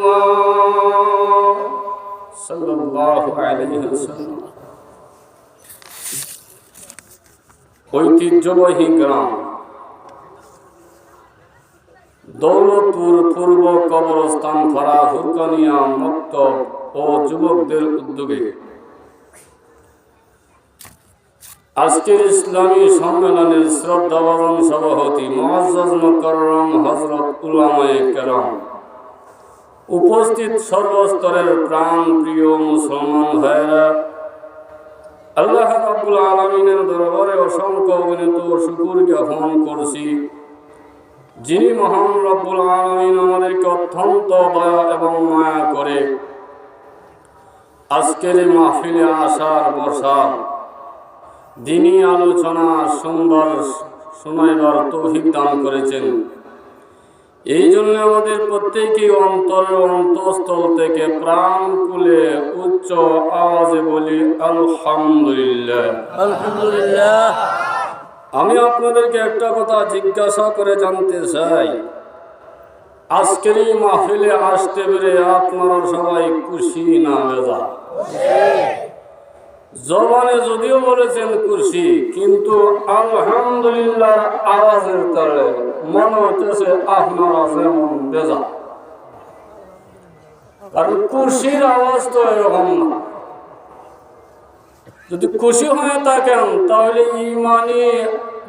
الله صلى الله عليه وسلم ঐতিহ্যবাহী গ্রাম দৌলতপুর পূর্ব কবরস্থান ফারা হুরকানিয়া মক্তব ও যুবকদের উদ্যোগে আজকের ইসলামী সম্মেলনের শ্রদ্ধাবরণ সভাপতি মহাজ মকরম হজরত উলামায়ে কেরাম উপস্থিত সর্বস্তরের প্রাণ প্রিয় মুসলমান ভাইয়েরা, আল্লাহ রাব্বুল আলামিনের দরবারে অসংখ্য অগণিত শুকুর জ্ঞাপন করছি। যিনি মহান রব্বুল আলামিন আমাদেরকে অত্যন্ত দয়া এবং মায়া করে আজকের মাহফিলে আসার বসার দিনী আলোচনা সুন্দর শোনাইবার তৌফিক দান করেছেন। এই জন্য আমাদের প্রত্যেকেই অন্তরের অন্তঃস্থল থেকে প্রাণ কুলে উচ্চ আওয়াজে বলি আলহামদুলিল্লাহ। আলহামদুলিল্লাহ। আমি আপনাদেরকে একটা কথা জিজ্ঞাসা করে জানতে চাই। আজকের এই মাহফিলে আসতে পেরে আপনারা সবাই খুশি না বেজা জবানে যদিও বলেছেন খুশি কিন্তু আলহামদুলিল্লাহ আওয়াজের তলে মনে হচ্ছে আপনারা যেমন বেজা কারণ খুশির আওয়াজ তো এরকম না। যদি খুশি হয়ে থাকেন তাহলে ইমানি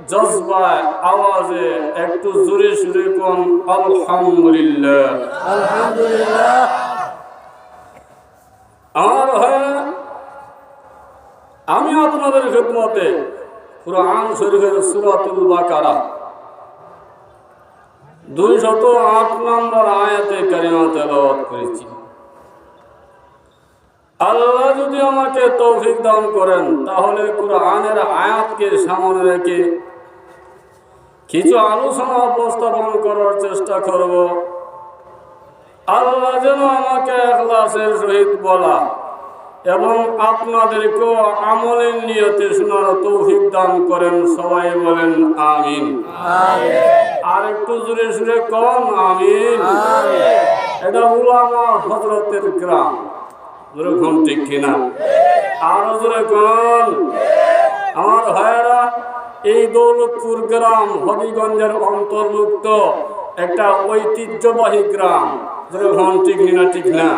জজবায় আওয়াজে একটু জোরে সুরে কোন আলহামদুলিল্লাহ। আলহামদুলিল্লাহ। আমার হয় আমি আপনাদের খেদমতে কোরআন শরীফের সুরাতুল বাকারা দুই শত আট নম্বর আয়াতে কারিমা তেলাওয়াত করেছি। আল্লাহ যদি আমাকে তৌফিক দান করেন, তাহলে কোরআনের আয়াতকে সামনে রেখে কিছু আলোচনা উপস্থাপন করার চেষ্টা করব। আল্লাহ যেন আমাকে এখলাসের সহিত বলা এবং আপনাদেরকেও আমলের নিয়তে শোনার তৌফিক দান করেন। সবাই বলেন আমিন। আর একটু জোরে সুরে কম আমিন। এটা উলামা হজরতের গ্রাম। যেরকম ঠিক কিনা? আরও জোরে কন। আমার ভাইয়েরা এই দৌলতপুর গ্রাম হবিগঞ্জের অন্তর্ভুক্ত একটা ঐতিহ্যবাহী গ্রাম। যেরকম ঠিক না ঠিক না?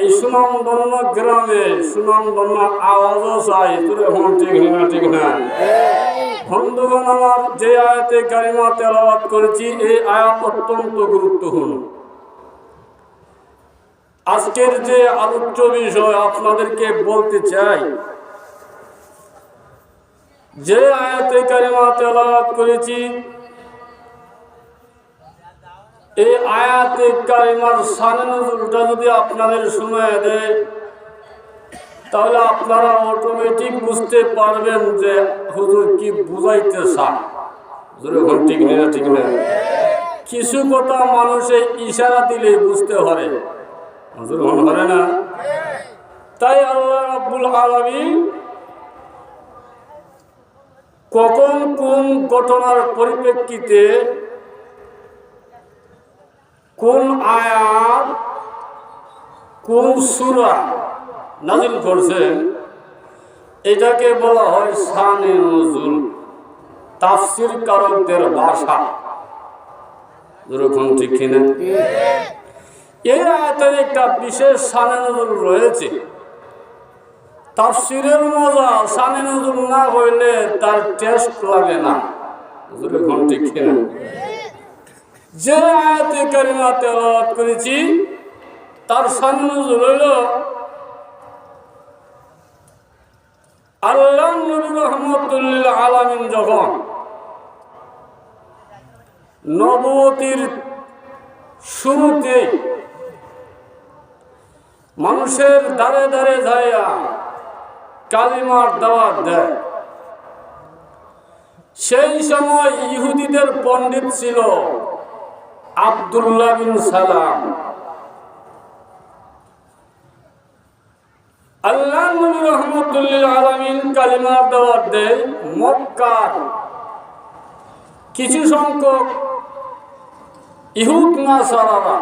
এই সুনামধন্য গ্রামে সুনামধন্য আওয়াজও চাই। যেরকম ঠিক না ঠিক না। বন্ধুগণ, আমার যে আয়াতে গারিমা তেলাওয়াত করেছি, এই আয়াত অত্যন্ত গুরুত্বপূর্ণ। আজকের যে আলোচ্য বিষয় আপনাদেরকে বলতে চাই, যে আয়াতে কারিমা তেলাওয়াত করেছি এই আয়াতে কারিমার সানে নজরুলটা যদি আপনাদের শোনায় দেয়, তাহলে আপনারা অটোমেটিক বুঝতে পারবেন যে হুজুর কি বুঝাইতে চান ঠিক নেই না, ঠিক না? কিছু কথা মানুষে ইশারা দিলে বুঝতে পারে না? তাই আল্লাহ রাব্বুল আলামিন কখন কোন ঘটনার পরিপ্রেক্ষিতে কোন আয়াত, কোন সুরা নাজিল করছেন এটাকে বলা হয় শানে নজুল, তাফসির কারকদের ভাষা। যেরকম ঠিক কিনা? এই আয়াতের একটা বিশেষ শানে নজুল রয়েছে। তাফসিরের মজা শানে নজুল না হইলে তার টেস্ট লাগে না। যেরকম ঠিক কিনা? যে আয়াতে কারিমা তেলাওয়াত করেছি, তার সান্নজুল হইল আল্লাহ নবী রহমতুল্লাহ আলামিন যখন নবতির শুরুতে মানুষের দাঁড়ে দাঁড়ে যাইয়া কালিমার দাওয়াত দেয়, সেই সময় ইহুদিদের পণ্ডিত ছিল আবদুল্লাহ বিন সালাম। আল্লাহ নবী রহমতুল্লাহ আলমিন কালিমার দেওয়ার দেয় মক্কার কিছু সংখ্যক ইহুদ না সারারা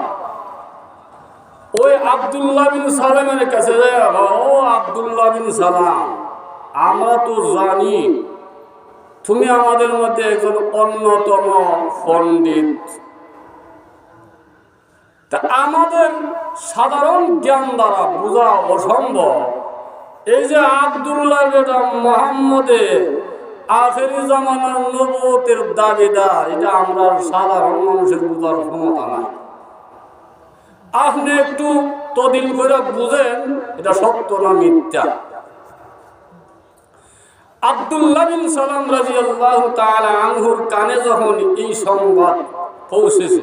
ওই আব্দুল্লাহ বিন সালামের কাছে যায়, ও আব্দুল্লাহ বিন সালাম আমরা তো জানি তুমি আমাদের মধ্যে একজন অন্যতম পণ্ডিত তা আমাদের সাধারণ জ্ঞান দ্বারা বোঝা অসম্ভব। এই যে আব্দুল্লাহ বেটা মোহাম্মদের আখেরি জামানার নবতের দাবিদার, এটা আমরা সাধারণ মানুষের বোঝার ক্ষমতা নাই। আপনি একটু তদিল করে বুঝেন, এটা সত্য না মিথ্যা? আব্দুল্লাহ বিন সালাম রাদিয়াল্লাহু তাআলা আনহুর কানে যখন এই সংবাদ পৌঁছেছে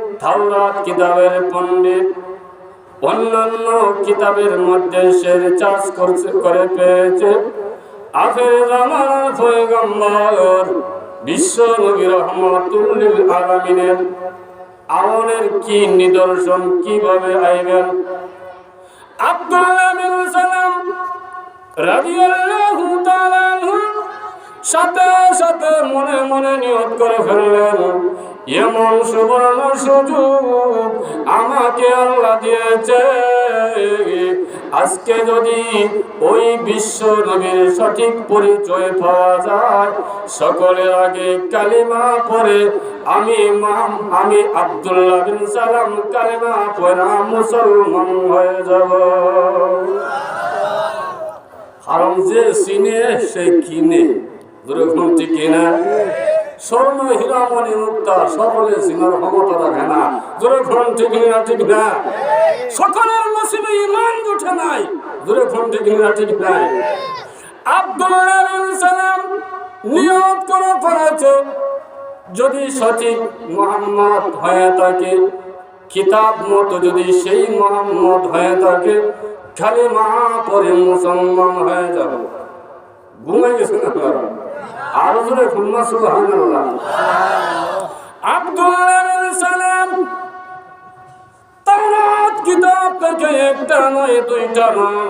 তাওরাত কিতাবের পণ্ডিত। অন্যান্য কিতাবের মধ্যে সে রিচার্জ করছে, করে পেয়েছে। আখের জামানার পয়গম্বর বিশ্ব নবী রহমাতুল্লিল আলামিনের আমলের কি নিদর্শন, কীভাবে আইবেন? আব্দুল্লাহ বিন সালাম রাদিয়াল্লাহু তাআলা সাথে সাথে মনে মনে নিয়ত করে ফেললেন এমন সুবর্ণ সুযোগ আমাকে আল্লাহ দিয়েছে। আজকে যদি ওই বিশ্ব নবীর সঠিক পরিচয় পাওয়া যায়, সকলের আগে কালিমা পরে আমি মাম আমি আব্দুল্লাহ বিন সালাম কালিমা পড়া মুসলমান হয়ে যাব। কারণ যে চিনে সে কিনে। দুরকম কিনা? না না না ইমান উঠে নাই। না সালাম নিয়ত করে ফেলেছে। যদি সঠিক মোহাম্মদ হয়ে থাকে কিতাব মতো যদি সেই মোহাম্মদ হয়ে থাকে, খালি মা পরে মুসলমান হয়ে যাবে। ঘুমাই গেছেন আপনারা আরও জোরে খুলনা সুবহানাল্লাহ আব্দুল্লাহ বিন সালাম, তাওরাত কিতাব থেকে একটা নয়, দুইটা নয়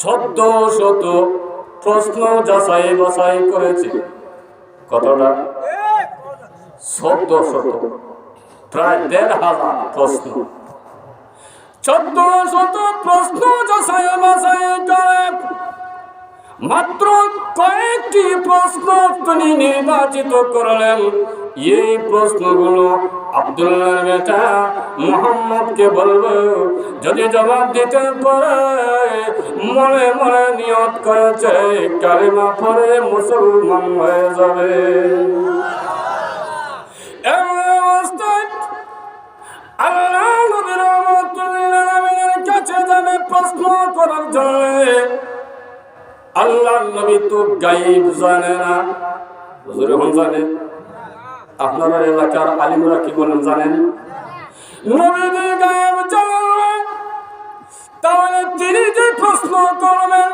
চোদ্দ শত প্রশ্ন যাচাই বাছাই করেছে। কতটা? চোদ্দ শত প্রায় দেড় হাজার প্রশ্ন। চোদ্দ শত প্রশ্ন যাচাই বাছাই করে মাত্র কয়েকটি প্রশ্ন তিনি নির্বাচিত করলেন। এই প্রশ্নগুলো আব্দুল্লাহ বেটা মোহাম্মদকে বলব, যদি জবাব দিতে পারে, মনে মনে নিয়ত করেছে, কালিমা পরে মুসলমান হয়ে যাবে। আল্লাহ নবী তো গাইব জানে না। হুজুর, এখন জানে। আপনারা এলাকার আলিমরা কি বলেন জানেন? নবী যে গায়েব জানেন তাহলে তিনি যে প্রশ্ন করবেন,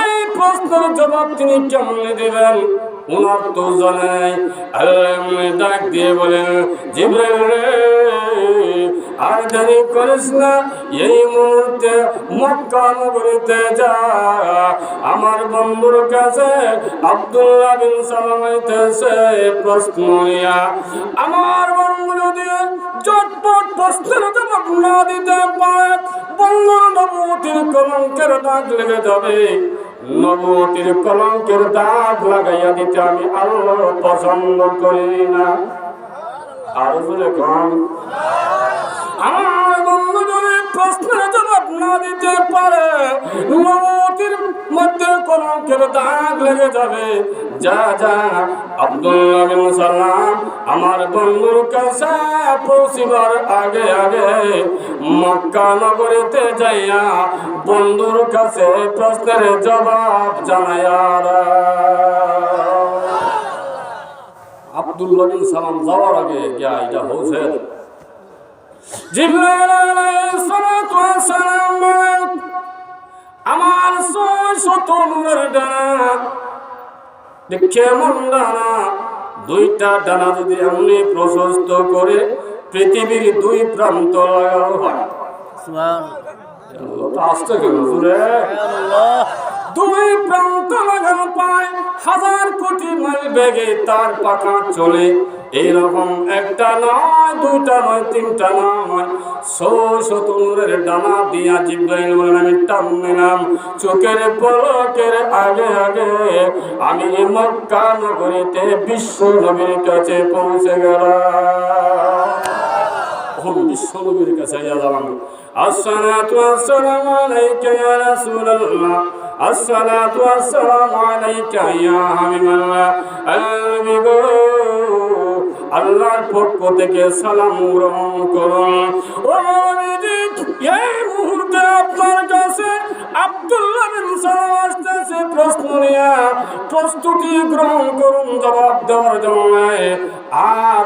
এই প্রশ্নের জবাব তিনি কেমন দিবেন? ওনার তো জানে আল্লাহ ডাক দিয়ে বলেন, জিব্রাইল রে আর দেরি করিস না, এই মুহূর্তে মক্কা নগরীতে যা। আমার বন্ধুর কাছে আব্দুল্লাহ বিন সালাম হইতেছে প্রশ্ন আমার বন্ধু যদি চটপট প্রশ্নের জবাব না দিতে পারে, বন্ধুর নবতির কলঙ্কের দাগ লেগে যাবে। নবতির কলঙ্কের দাগ লাগাইয়া দিতে আমি আল্লাহ পছন্দ করি না। আমার প্রশ্নের জবাব না দিতে পারে মধ্যে লেগে যাবে। যা যা আমার বন্ধুর কাছে পৌঁছিবার আগে আগে মক্কা নগরীতে যাইয়া বন্ধুর কাছে প্রশ্নের জবাব জানায়ার আব্দুল্লাহ বিন সালাম যাওয়ার আগে গিয়া এটা ওয়াস আমার ছয় শত নূরের ডানা দেখে ডানা দুইটা ডানা যদি এমনি প্রশস্ত করে পৃথিবীর দুই প্রান্ত লাগানো হয়। আসতে কেন? দুই প্রান্ত লাগানো পায়, হাজার কোটি মাইল বেগে তার পাখা চলে। এইরকম একটা নয়, দুইটা নয়, তিনটা নয়। শত নূরের ডানা দিয়া জিব্রাইল বলেন, আমি টান চোখের পলকের আগে আগে আমি মক্কা নগরীতে বিশ্ব নবীর কাছে পৌঁছে গেলাম। বিশ্ব নবীর কাছে গেলাম। الصلاة والسلام عليك يا رسول الله الصلاة والسلام عليك يا حبيب الله النبي আল্লাহর পক্ষ থেকে সালাম গ্রহণ করুন ও নবীজি, এই মুহূর্তে আপনার কাছে আব্দুল্লাহ বিন সালাম আসতেছে প্রশ্ন নিয়ে প্রস্তুতি গ্রহণ করুন জবাব দেওয়ার জন্য আর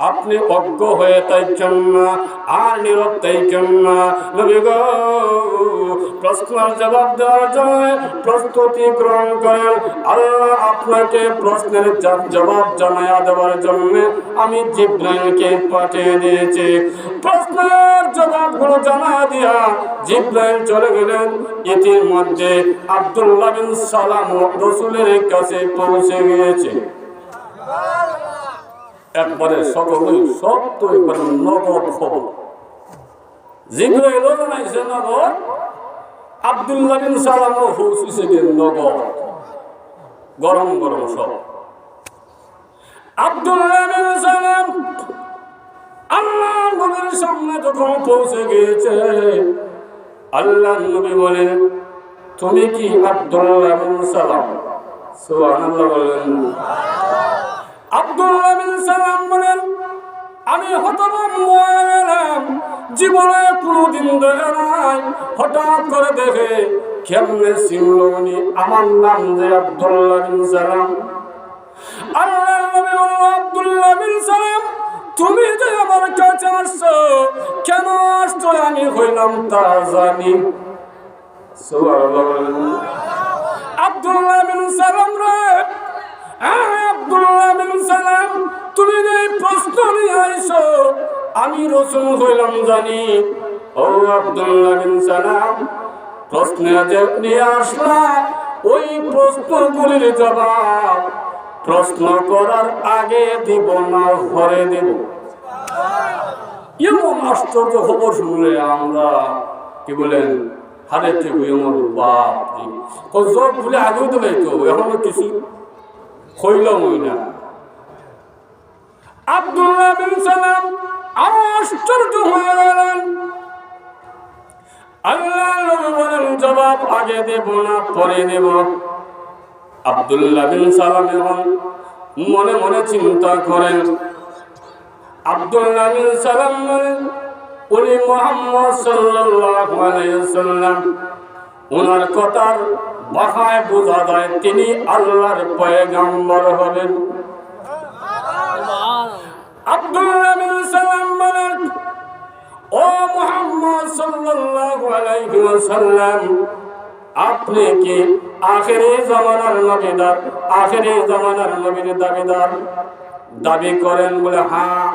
আপনি অজ্ঞ হয়ে তাইছেন না আর নীরব তাইছেন না প্রশ্নের জবাব দেওয়ার জন্য প্রস্তুতি গ্রহণ করেন। আল্লাহ আপনাকে প্রশ্নের জবাব জানাইয়া দেওয়ার জন্য আমি জিব্রাইলকে পাঠিয়ে দিয়েছি। প্রশ্নের জবাবগুলো জানা দিয়া জিব্রাইল চলে গেলেন। ইতির মধ্যে আব্দুল্লাহ বিন সালাম রসুলের কাছে পৌঁছে গিয়েছে। একবারে সকলই সব তো একবারে নগদ খবর। জিব্রাইলও জানাইছে নগদ আব্দুল্লাহ বিন সালামও পৌঁছেছে নগদ গরম গরম সব। আব্দুল্লাহ বিন সালাম আল্লাহ নবীর সামনে যখন পৌঁছে গিয়েছে আল্লাহ নবী বলেন তুমি কি আব্দুল্লাহ বিন সালাম? সুবহানাল্লাহ বলেন বলেন, আমি জীবনে কোনোদিন দেখে নাই। হঠাৎ করে দেখে কেমনে চিনল উনি আমার নাম যে আব্দুল্লাহ সালাম। আল্লাহ আব্দুল্লাহ তুমি যে আমার কাছে কেন আসছো আমি হইলাম তা জানি। আব্দুল্লাহ রে সালাম, তুমি যে প্রশ্ন আমি রসুল হইলাম জানি। ও আব্দুল্লাহ সালাম, প্রশ্ন নিয়ে আসলা, ওই প্রশ্নগুলির জবাব প্রশ্ন করার আগে দিব না, ঘরে দেব। এমন আশ্চর্য খবর শুনলে আমরা কি বলেন, হারে থেকে এমন বাপ সব ভুলে আগেও তো, এখনও কিছু হইলাম ওই না। আব্দুল্লাহ বিন সালাম আরও আশ্চর্য হয়ে গেলেন। আল্লাহ জবাব আগে দেব না, পরে দেব। আব্দুল্লাহ বিন সালাম এখন মনে মনে চিন্তা করেন। আব্দুল্লাহ বিন সালাম বলেন, উনি মোহাম্মদ সাল্লাল্লাহু আলাইহি সাল্লাম ওনার কথার ভাষায় বোঝা যায় তিনি আল্লাহর পয়গাম্বর হবেন ও আপনি কি আখেরি জামানার নবীদার, আখেরি জামানার নবীর দাবিদার? দাবি করেন বলে হ্যাঁ।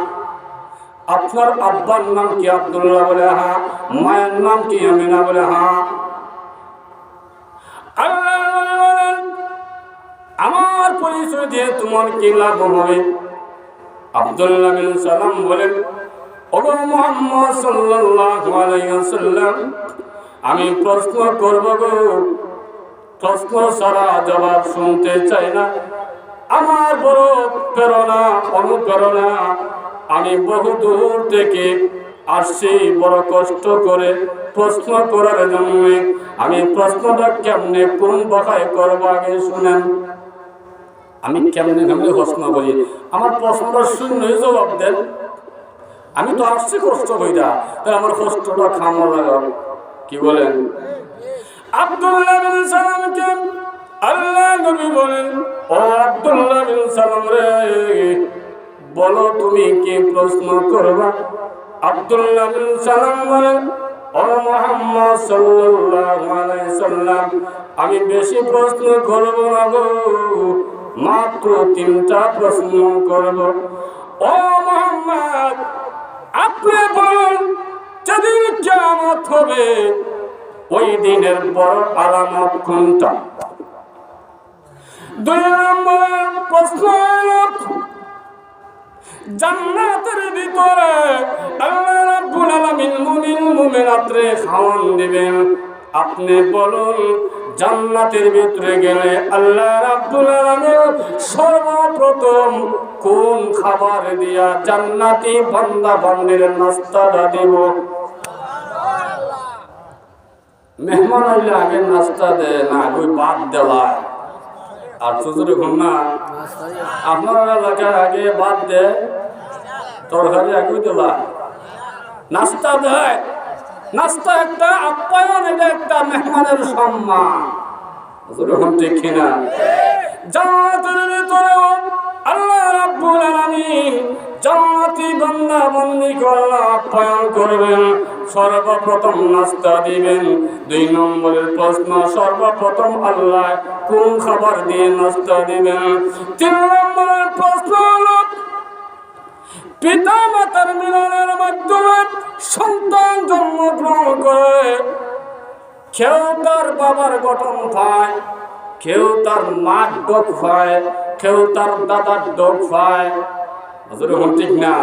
আপনার আব্বার নাম কি আব্দুল্লাহ বলে হ্যাঁ। মায়ের নাম কি আমিনা বলে হ্যাঁ। পরিচয় দিয়ে তোমার কি লাভ হবে? আব্দুল্লাহ বিন সালাম বলেন, ওগো মুহাম্মদ সাল্লাল্লাহু আলাইহি ওয়াসাল্লাম, আমি প্রশ্ন করব গো। প্রশ্ন সারা জবাব শুনতে চাই না। আমার বড় প্রেরণা, অনুপ্রেরণা, আমি বহু দূর থেকে আসছি, বড় কষ্ট করে প্রশ্ন করার জন্য। আমি প্রশ্নটা কেমনে কোন ভাষায় করব আগে শুনেন। আমি কেমনে কেমনে প্রশ্ন করি? আমার প্রশ্নটা শূন্য জবাব দেন। আমি তো আসছি কষ্ট কইরা। তাই আমার কষ্টটা খামো লাগাব কি বলেন? আব্দুল্লাহ বিন সালামকে আল্লাহ নবী বলেন, ও আব্দুল্লাহ বিন সালাম রে, বলো তুমি কি প্রশ্ন করবা? আব্দুল্লাহ বিন সালাম বলেন, ও মোহাম্মদ সাল্লাল্লাহু আলাইহি সাল্লাম, আমি বেশি প্রশ্ন করব না গো। মাত্র তিনটা প্রশ্ন করব। ও মোহাম্মদ, আপনি বলুন, যেদিন কিয়ামত হবে, ওই দিনের বড় আলামত কোনটা? দুই নম্বর প্রশ্ন জান্নাতের ভিতরে আল্লাহ রাব্বুল আলামিন মুমিন মুমিনাতরে খাওয়ান দিবেন। আপনি বলুন জান্নাতের ভিতরে গেলে আল্লাহ রাব্বুল আলামিন সর্বপ্রথম কোন খাবার দিয়া জান্নাতি বান্দা বান্দির নাস্তাটা দিব? মেহমান আইলে আগে নাস্তা দেয় না ওই বাদ দেওয়ায়। আর চুচুরি না, আপনার এলাকার আগে বাদ দেয়, তরকারি আগে তোলা নাস্তা দেয়। নাস্তা একটা, আপ্যায়ন এটা একটা, মেহমানের সম্মান। আল্লাহ আপ্যায়ন করবেন। সর্বপ্রথম নাস্তা দিবেন। দুই নম্বরের প্রশ্ন, সর্বপ্রথম আল্লাহ কোন খাবার দিয়ে নাস্তা দিবেন? তিন নম্বরের প্রশ্ন পিতা মাতার মিলনের মাধ্যমে সন্তান জন্মগ্রহণ করে। কেউ তার বাবার গঠন পায় কেউ তার মার ডোক পায় কেউ তার দাদার ডোক আসলে ঠিক না?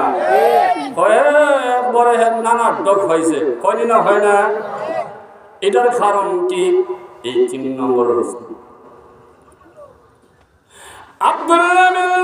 হয় হ্যাঁ নানার ডোক হয়েছে। হয়নি না, হয় না? এটার কারণ কি? এই তিন নম্বর আব্দুল্লাহ